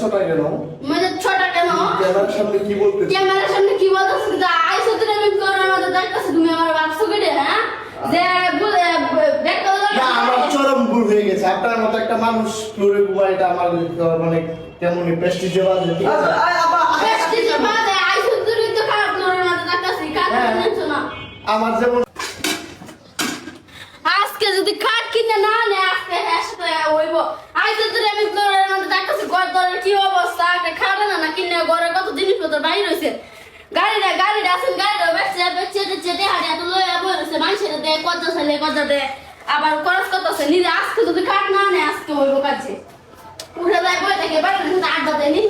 ছোটা কেন মেয়েদের ছোটা কেন ক্যামেরার সামনে কি বলতে ক্যামেরার সামনে কি বলতেছ আইসো তুমি আমি করে আমাদের দেখতেছ তুমি আমার বাক্স কেটে হ্যাঁ যে বলে দেখতে না আমার চরম ভুল হয়ে গেছে আপনার মতো একটা মানুষ ফ্লোরে ঘুমায় এটা আমার আহ, মানে কেমনই প্রেস্টিজেবল ঠিক আছে প্রেস্টিজের বাদে আইসো তুমি তো খারাপ করে আমাদের দেখতেছ কাজ হ্যাঁ। জানছো না আমার যেমন আজকে যদি খাট কিনে না নে আজকে হইব তুমি আমি দেখতেছ ঘর দরের কি অবস্থা একটা খাটে না না কিনে ঘরে জিনিসপত্র বাইরে রয়েছে। গাড়িটা গাড়িটা আসুন গাড়িটা বেচছে বেচছে বেচছে দেহাড়ি এত লইয়া বই রয়েছে মানুষের দে কত ছেলে কত দে। আবার খরচ কত আছে? নিজে আজকে যদি কাট না নেয় আজকে হইব কাছে উঠে যায় বই থেকে বাইরে কিন্তু আড্ডা দেয় নি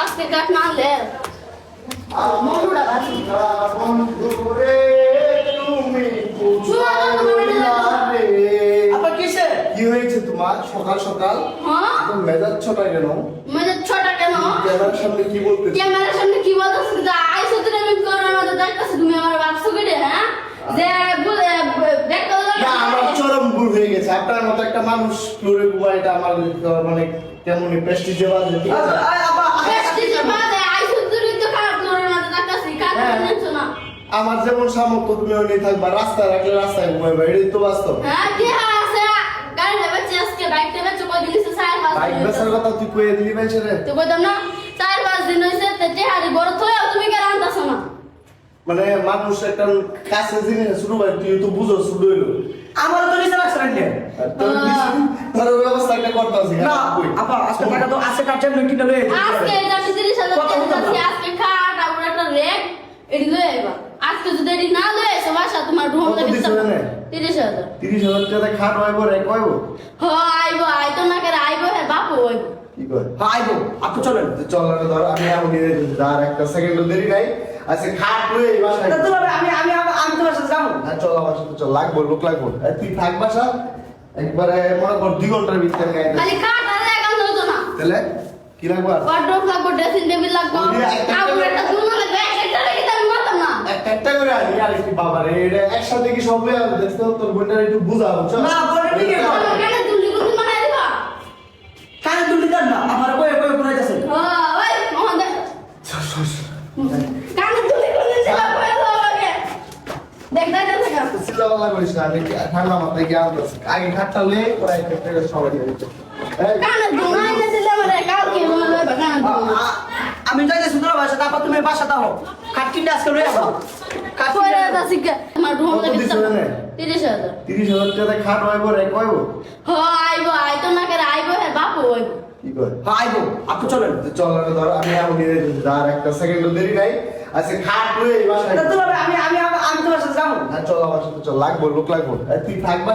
আজকে কাট না আনলে মনুরা কি হয়েছে তোমার? সকাল সকাল? হ্যাঁ? মেজাজ ছোটা কেন মেয়েদের ছোটা কেন ক্যামেরার সামনে কি বলতে ক্যামেরার সামনে কি বলতেছ কিন্তু আইসো তুমি আমি করে আমাদের দেখতেছ তুমি আমার বাক্স কেটে হ্যাঁ যে বলে দেখতে না আমার চরম ভুল হয়ে গেছে আপনার মতো একটা মানুষ ফ্লোরে ঘুমায় এটা আমার মানে কেমনই প্রেস্টিজেবল ঠিক আছে আপা প্রেস্টিজের তুমি তো খারাপ করে আমাদের দেখতেছ কাজ হ্যাঁ। না আমার যেমন সামর্থ্য তুমি ওই থাকবা রাস্তায় রাখলে রাস্তায় ঘুমাইবা এটাই তো বাস্তব হ্যাঁ কি আছে আজকে দিলিস চার পাঁচ বাইক বেচার হইছে। কথা তুই কয়ে দিলি বেঁচে রে। তো কইতাম না চার পাঁচ দিন হয়েছে তে হারি বড় থয়ে তুমি না? মানে মানুষ একটা কাছে জিনিস শুরু হয় তুই তো বুঝো শুরু হইল। আমার তো নিচে রাখছে রাখলে তোর ব্যবস্থা একটা করতে না আপা আজকে টাকা তো আছে কাটছেন নাকি না আজকে এটা আমি তিরিশ হাজার কত টাকা কথা? দিচ্ছি, আজকে খাট আর একটা রেক এটি লয়ে আইবা আজকে যদি এটি না লয়ে এসো বাসা তোমার রুম কত থেকে তিরিশ হাজার। তিরিশ হাজার টাকা খাট হইব রে কইব হ আইবো আইতো না করে আইবো হ্যাঁ বাপু আইবো কি কয়? হ্যাঁ আপু চলেন। তো ধর আমি এখন নিয়ে একটা সেকেন্ড দেরি নাই। আজকে খাট লয়ে এই বাসায় তা তোমার আমি আমি আমি- তোমার সাথে যাব। হ্যাঁ চল আমার সাথে চল। লাগবো লোক লাগবো। তুই থাক বাসা। একবারে মনে কর দুই ঘণ্টার ভিতরে দে। খালি খাট আর একান্ত হতো না। তাহলে? কি লাগবো? ওয়ার্ড্রোব ড্রেসিং টেবিল লাগবো। একটা রেখে তো আমি মারতাম না একটা করে আনি আর কি বাবা রে এটা একসাথে কি সব আসবে দেখতে তোর বোনটার একটু বুঝা বুঝছ? না, বোনের দিকে বল। আমার কেন দুলি গুলি মারাই দিবা? কানে দুলি দেন না আমার কয়ে কয়ে কোনাই যাচ্ছে হ্যাঁ ওই মোহন দেখ কানে দুলি গুলি ছিল কই লাগে দেখ দেখ করিস না আমি ঠান্ডা মাথায় আগে খাটটা সবাই কানে না দিলে কালকে মনে কানে যাইতে বাসা তারপর তুমি বাসা দাও। কিনতে আজকে লয়ে আসো কাট কিনতে দা আমার রুম কত থেকে 30000 টাকা খাট হইব রে কইব? হ আইবো আইতো না করে আইবো হে বাপু আইবো। কি কয়? হ্যাঁ আইবো আপু চলেন। তো ধর আমি একটা সেকেন্ড দেরি নাই। আজকে খাট লয়ে এই বাসায়। আমি আমি আমি তোমার সাথে যাব। হ্যাঁ চল আমার সাথে চল লাগবো লোক লাগবো। আর তুই থাকবা